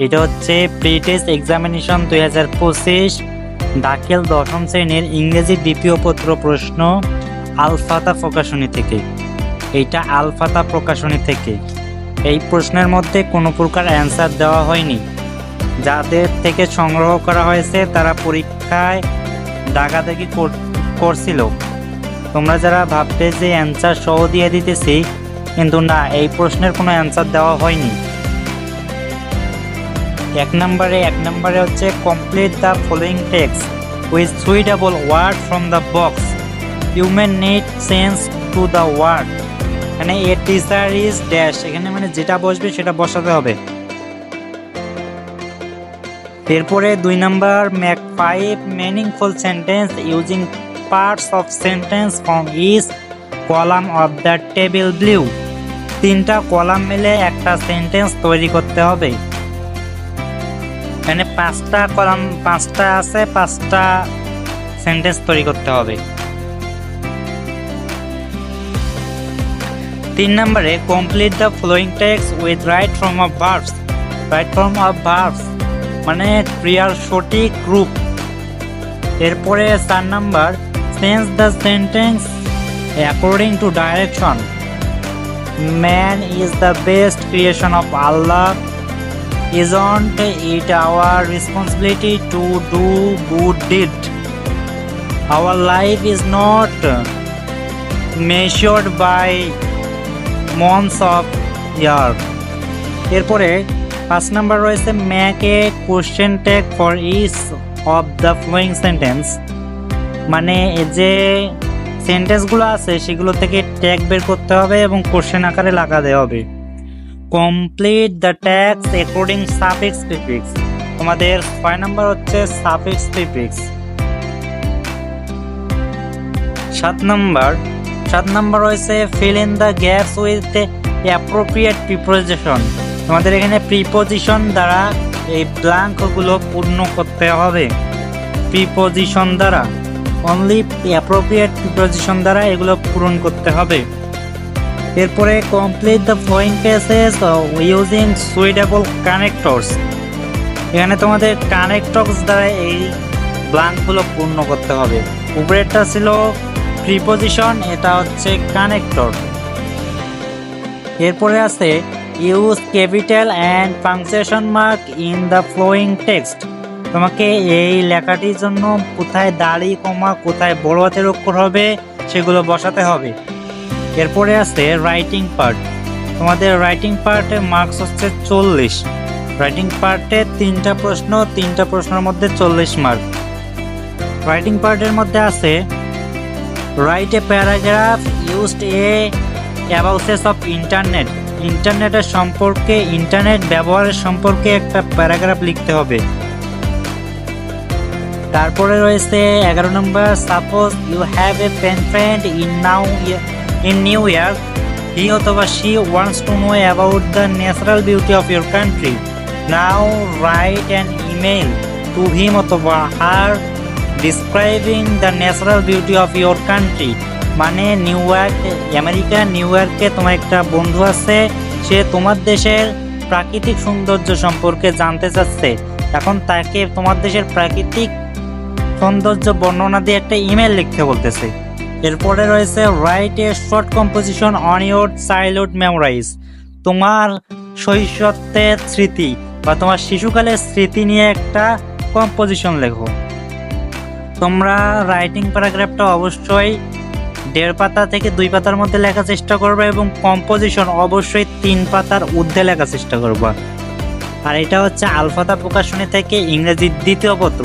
এটা হচ্ছে pre test examination দুই হাজার পঁচিশ, দাখিল দশম শ্রেণির ইংরেজি দ্বিতীয় পত্র প্রশ্ন আলফাতা প্রকাশনী থেকে। এইটা আলফাতা প্রকাশনী থেকে। এই প্রশ্নের মধ্যে কোনো প্রকার অ্যান্সার দেওয়া হয়নি। যাদের থেকে সংগ্রহ করা হয়েছে তারা পরীক্ষায় দাগাদাগি কর- করছিল। তোমরা যারা ভাবতে যে অ্যান্সার সহ দিয়ে দিতেছি, কিন্তু না, এই প্রশ্নের কোনো অ্যান্সার দেওয়া হয়নি। এক নম্বরে এক নম্বরে হচ্ছে complete the following text with suitable word from the box human need sense to the word এখানে এ টিচার ইজ ড্যাশ এখানে মানে যেটা বসবে সেটা বসাতে হবে। এরপরে দুই number make five meaningful sentence using parts of sentence from is column of the table below তিনটা কলাম মিলে একটা সেন্টেন্স তৈরি করতে হবে। এখানে পাঁচটা কলাম, পাঁচটা আছে, পাঁচটা সেন্টেন্স তৈরি করতে হবে। তিন নম্বরে complete the following text with right form of verbs right form of verbs মানে ক্রিয়ার সঠিক রূপ। এরপরে চার number sense the sentence according to direction man is the best creation of Allah isn't it our responsibility to do good deed? Our life is not measured by months of year. এরপরে পাঁচ number রয়েছে make a question tag for each of the following sentence মানে যে সেন্টেন্সগুলো আছে, সেগুলো থেকে tag বের করতে হবে এবং কোশ্চেন আকারে লাগাতে হবে। Complete the text according suffix prefix তোমাদের ছয় নাম্বার হচ্ছে সাফিক্স প্রিফিক্স সাত নাম্বার সাত নাম্বার রয়েছে fill in the gaps with appropriate preposition তোমাদের এখানে প্রিপোজিশন দ্বারা এই ব্ল্যাঙ্কগুলো পূর্ণ করতে হবে। প্রিপোজিশন দ্বারা অনলি অ্যাপ্রোপ্রিয়েট প্রিপোজিশন দ্বারা এগুলো পূরণ করতে হবে। এরপরে complete the following passages using suitable connectors এখানে তোমাদের কানেক্টরস দ্বারা এই ব্লাঙ্কগুলো পূর্ণ করতে হবে। উপরেরটা ছিল প্রিপোজিশন এটা হচ্ছে কানেক্টর এরপরে আছে use capital and punctuation mark in the following text তোমাকে এই লেখাটির জন্য কোথায় দাড়ি, কমা, কোথায় বড় হাতের অক্ষর হবে, সেগুলো বসাতে হবে। এরপরে আছে রাইটিং পার্ট তোমাদের রাইটিং পার্টের মার্কস হচ্ছে চল্লিশ। রাইটিং পার্টে তিনটা প্রশ্ন, তিনটা প্রশ্নের মধ্যে চল্লিশ মার্ক রাইটিং পার্টের মধ্যে আছে write a paragraph used a abuses of internet ইন্টারনেটের সম্পর্কে, ইন্টারনেট ব্যবহারের সম্পর্কে একটা প্যারাগ্রাফ লিখতে হবে। তারপরে রয়েছে এগারো number suppose you have a pen friend in now in new year he অথবা she wants to know about the natural beauty of your country now write an email to him অথবা her describing the natural beauty of your country মানে New York America new ইয়র্কে তোমার একটা বন্ধু আছে, সে তোমার দেশের প্রাকৃতিক সৌন্দর্য সম্পর্কে জানতে চাচ্ছে। এখন তাকে তোমার দেশের প্রাকৃতিক সৌন্দর্য বর্ণনা দিয়ে একটা ইমেল লিখতে বলতেছে। এরপরে রয়েছে write a short composition on your childhood memories তোমার শৈশবের স্মৃতি বা তোমার শিশুকালের স্মৃতি নিয়ে একটা কম্পোজিশন লেখো। তোমরা রাইটিং প্যারাগ্রাফটা অবশ্যই দেড় পাতা থেকে দুই পাতার মধ্যে লেখার চেষ্টা করবে এবং কম্পোজিশন অবশ্যই তিন পাতার ঊর্ধ্বে লেখার চেষ্টা করবা। আর এটা হচ্ছে আলফাতা প্রকাশনী থেকে ইংরেজির দ্বিতীয় পত্র।